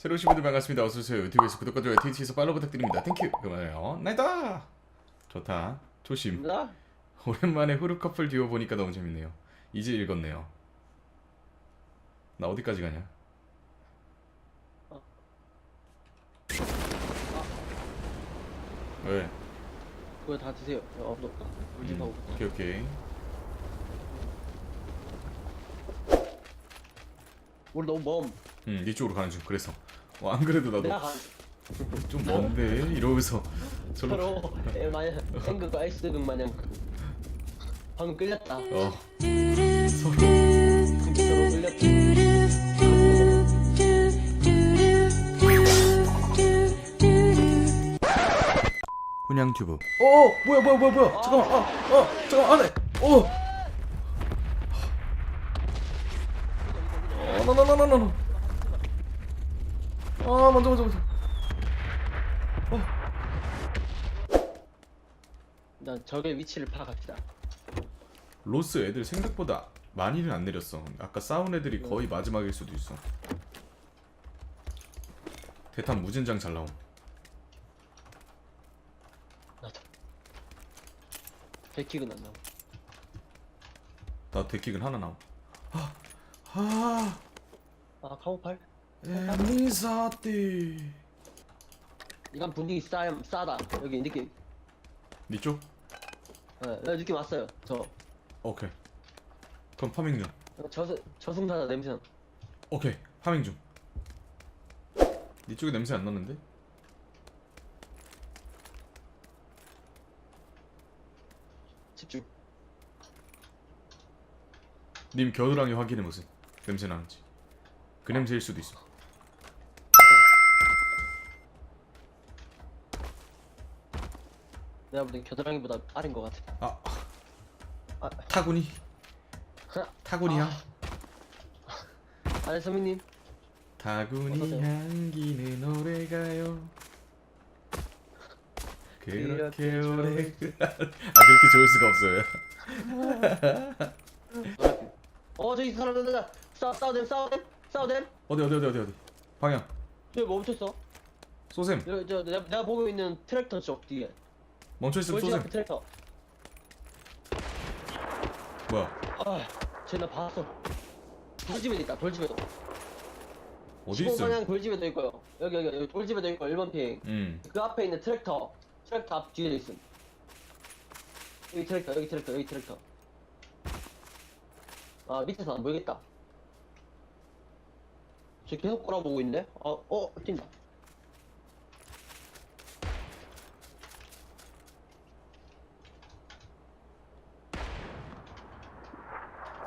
새로 오신 분들 반갑습니다. 어서 오세요. 유튜브에서 구독과 좋아요, 트위치에서 팔로우 부탁드립니다. 땡큐. 그만해요. 나이다. 좋다. 조심. 나? 오랜만에 후루 커플 듀오 보니까 너무 재밌네요. 이제 읽었네요. 나 어디까지 가냐? 어. 왜? 그거 다 드세요. 어, 없어. 물집 음. 오케이 오케이. 우리 너무 먼. 음, 이쪽으로 가는 중. 그래서. 어, 안 그래도 나도 내가 가. 좀 먼데 이러면서 저로. 서로 에, 마냥 앵극 아이스극 마냥 방금 끌렸다. 어. 서로. 서로 끌렸다. 훈양 튜브. 어, 뭐야 뭐야 뭐야 뭐야. 잠깐만. 어, 어, 잠깐만 안에. 어. 어, 노노노노노. 아, 먼저 먼저 먼저. 일단 적의 위치를 파악합시다. 로스 애들 생각보다 많이는 안 내렸어. 아까 싸운 애들이 거의 마지막일 수도 있어. 대탄 무진장 잘 나옴. 나도. 백킥은 안 나와. 나 데킥은 하나 나옴. 아, 아, 아 카우팔? 에미사띠. 이건 분위기 싸 싸다. 여기 느낌. 니쪽? 네, 네, 느낌 왔어요. 저 오케이. 그럼 파밍 중. 저승 저승사자 냄새. 오케이. 파밍 중. 니 쪽에 냄새 안 났는데? 집중. 님 겨드랑이 확인해 보세요. 냄새 나는지. 그 냄새일 수도 있어. 내가 볼땐 겨드랑이보다 빠른 것 같아. 아, 아, 타구니. 타구니야. 아네 선배님. 타구니? 향기는 오래가요. 그렇게 그렇게 오래. 아 그렇게 좋을 수가 없어요. 어 저기 사람 난다. 싸 싸우댐 싸우댐 싸우댐. 어디 어디 어디 어디 어디. 방향. 저기 멈췄어. 쏘셈. 저, 저 내가, 내가 보고 있는 트랙터 쪽 뒤에. 멈춰 있으면 돌지 쏘셈. 앞에 트랙터. 뭐야? 아, 쟤나 봤어. 돌집에도 있다. 돌집에도. 어디 15 있음? 방향 돌집에도 있고요. 여기 여기 여기 돌집에도 있고 1번 핑. 음. 그 앞에 있는 트랙터. 트랙터 앞 뒤에 있음. 여기 트랙터 여기 트랙터 여기 트랙터. 아 밑에서 안 보이겠다. 저 계속 꼬라보고 있네. 어, 어, 뛴다.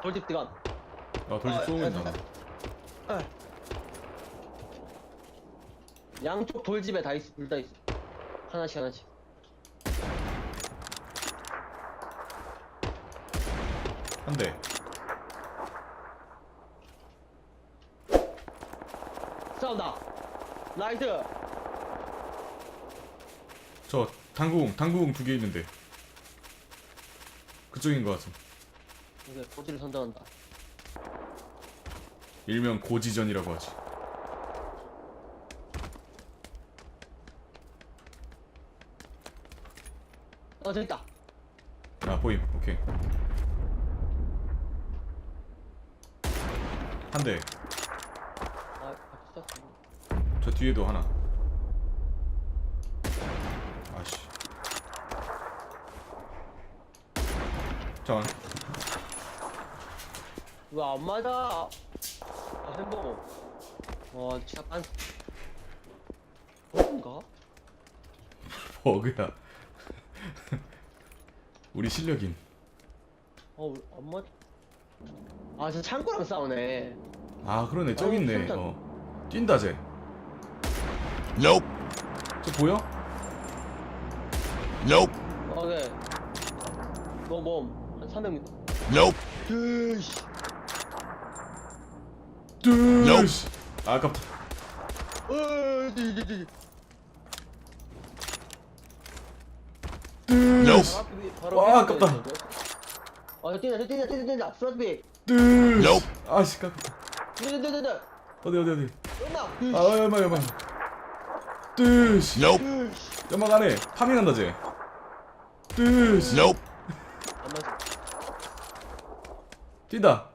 돌집 들어간. 아 돌집 아, 쏘고 아, 있나? 아. 양쪽 돌집에 다 있어, 둘다 있어. 하나씩 하나씩. 한 대. 싸운다. 나이스. 저 당구공 당구공 두 개 있는데. 그쪽인 것 같음. 이제 고지를 선정한다. 일명 고지전이라고 하지. 어, 저기 있다. 아 보임. 오케이. 한 대. 아, 아, 진짜. 저 뒤에도 하나. 아씨. 잠깐. 왜 안 맞아? 아, 햄버거. 와, 진짜 빤. 버그인가? 버그야. 우리 실력임. 어, 안 맞. 아, 저 창고랑 싸우네. 아 그러네 저기 있네. 진짜. 어. 뛴다 쟤. Nope. 저 보여? Nope. 오케이. 너 몸. 한 300m. Nope. 으이씨. 뜨시. 아, 아깝다. 디, 디, 디. 뜨시. 바로 앞에, 바로 와, 아깝다. 아, 저 뛴다, 저 뛴다, 뛴다, 뛴다. Nope. 아씨 깜깜. 뛴다, 뛴다, 뛴다. 어디 어디 어디. 연막. 아 연막 연막 뜨시 Nope. 연막 안에 파밍한다 쟤 뜨시 Nope. 뛴다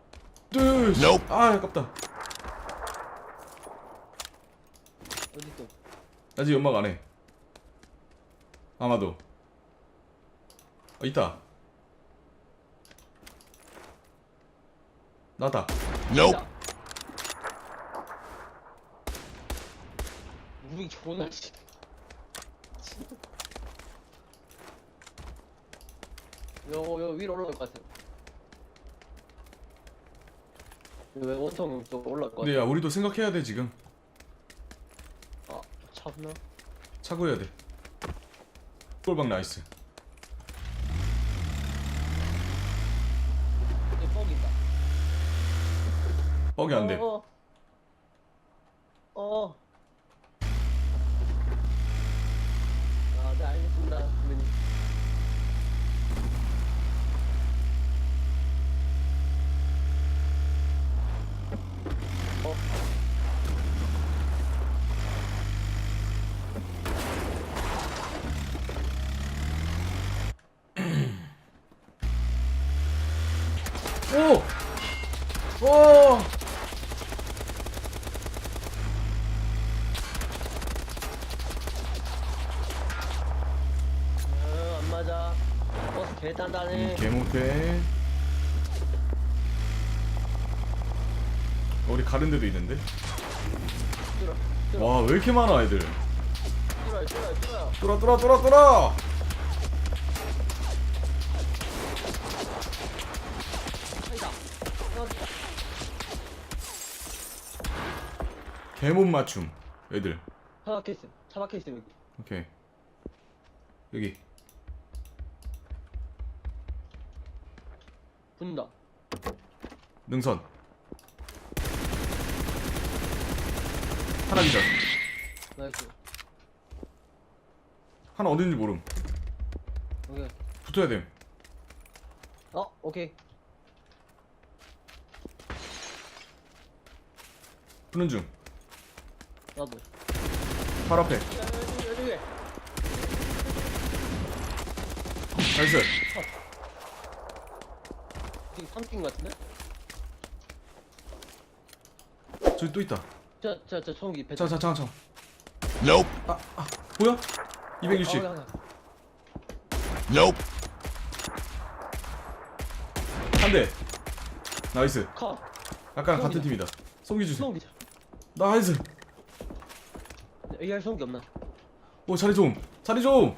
뜨시 Nope. 아 아깝다 어디 있어? 아직 연막 안해 아마도 어, 있다 나다 Nope. 무빙 존나 씨. 요, 요 위로 올라갈 것 같아. 왜 원통 쪽 올라갈 것 같아? 근데 야 우리도 생각해야 돼 지금 아, 참나. 차고 해야 돼 꼴박 나이스 이제 뻑인다. 뻑이 안 돼 어. 어. 어. 아, 네 알겠습니다. 선배님. 어. 오! 오! 맞아. 버스 개 단단해. 개못해 어, 우리 가는 데도 있는데? 뚫어, 뚫어, 와 왜 이렇게 많아 애들 뚫어, 뚫어, 뚫어. 뚫어 뚫어 뚫어 뚫어 아니다. 나왔다. 개못 맞춤 애들 차 박혀 있어. 차 박혀 있어 여기. 오케이 여기 붙는다. 능선 하나 기절 나이스. 하나 어딘지 모름 오케이. 붙어야 됨 어, 오케이. 붙는 중 나도. 바로 앞에 야, 여기, 여기, 여기. 나이스 지 금 3층 같은데? 저기 또 있다 저, 저, 저 총기 배. 잠깐 잠깐 잠깐 Nope. 아, 아 보여? 260 어, 어, 어, Nope. 한 대 나이스 컷. 아까랑 같은. 팀이다 송기 주세요 소음기. 나이스 AR 소음기 없나? 오 자리 좀 자리 좀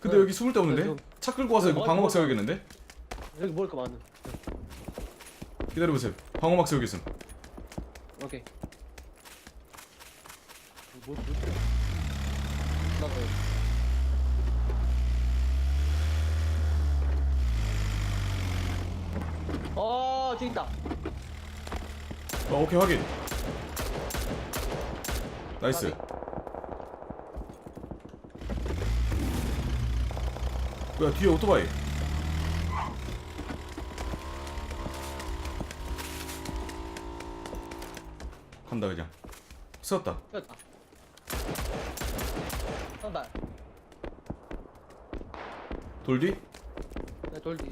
근데 네. 여기 숨을 데 없는데? 네, 좀. 차 끌고 와서 이거 뭐, 방어막 뭐. 세워야겠는데? 여기 먹을 거 많은. 기다려보세요 방어막 세우겠음 오케이. 뭐, 뭐, 나도. 어, 저기 있다. 어 오케이 확인 나이스 뭐야 뒤에 오토바이 간다 그냥 쓰었다 튀었다. 한발. 돌뒤? 내 돌디.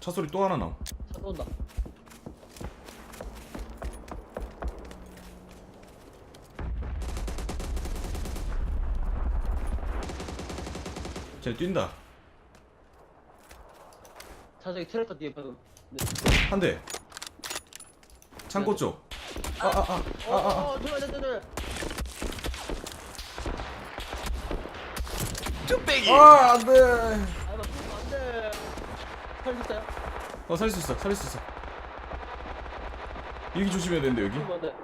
차 소리 또 하나 남 차 쏜다. 쟤 뛴다 차 저기 트랙터 뒤에 방금. 네. 한대 창고 쪽 아 아아 어, 어, 어, 들어와, 들어와, 들어와. 아, 안 돼. 아, 나 죽으면 안 돼. 살수 있어요? 어, 살릴 수 있어. 살릴 수 있어. 여기 조심해야 되는데, 여기. 죽으면 안 돼.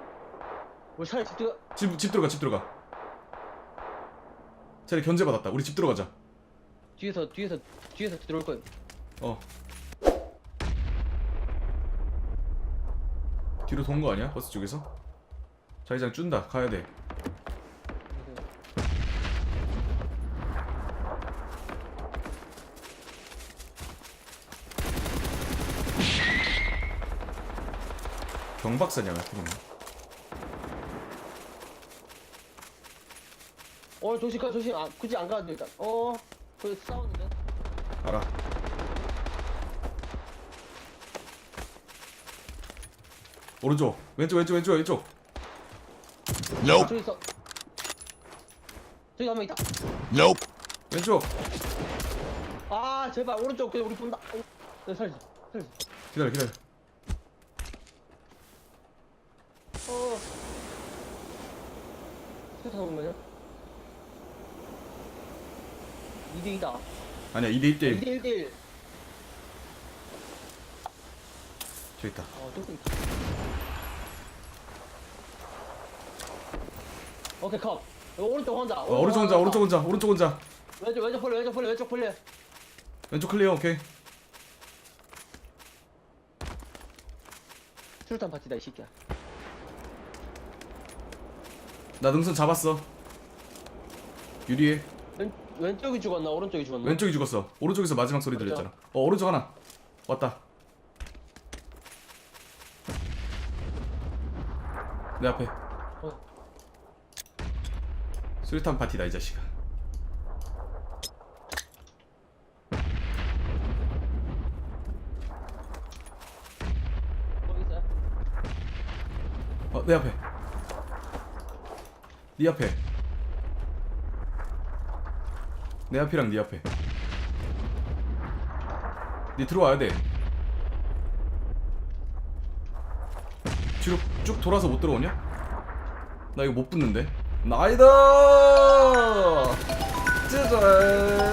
우리 차라리 집 들어가. 집, 집 들어가, 집 들어가. 쟤네 견제 받았다. 우리 집 들어가자. 뒤에서, 뒤에서, 뒤에서 들어올 거예요. 어. 뒤로 돈 거 아니야? 버스 쪽에서? 자기장 준다. 가야 돼. 경박사냐 경우. 어 조심 가 조심 아, 굳이 안 가도 돼 일단 어 거기 싸우는데 알아. 오른쪽, 왼쪽, 왼쪽, 왼쪽, 왼쪽. Nope. 저기 있어 저기 한명 있다 Nope. 왼쪽. 아 제발 오른쪽 그냥 우리 본다 어, 네, 살려줘 살려줘 기다려, 기다려. 어 세타 오는 거냐 2대 2다 아니야, 2대 1 대 1. 2대 1대 1 저기 있다. 어 뚝뚝 있다 오케이 컵 이거 오른쪽 혼자 어, 오른쪽 혼자, 오른쪽 혼자, 오른쪽 혼자. 왼쪽 왼쪽 폴리 왼쪽 폴리 왼쪽 폴리 왼쪽 클리어, 오케이. 술탄 파티다 이 새끼야 나 능선 잡았어. 유리해. 왼, 왼쪽이 죽었나 오른쪽이 죽었나 왼쪽이 죽었어. 오른쪽에서 마지막 소리. 들렸잖아. 어, 오른쪽 하나. 왔다. 내 앞에. 어. 수류탄 파티다 이 자식아. 거기 있어요? 어, 내 앞에. 네 앞에. 내 앞이랑 네 앞에. 네 들어와야 돼. 뒤로 쭉 돌아서 못 들어오냐? 나 이거 못 붙는데. 나이다! 짜잔!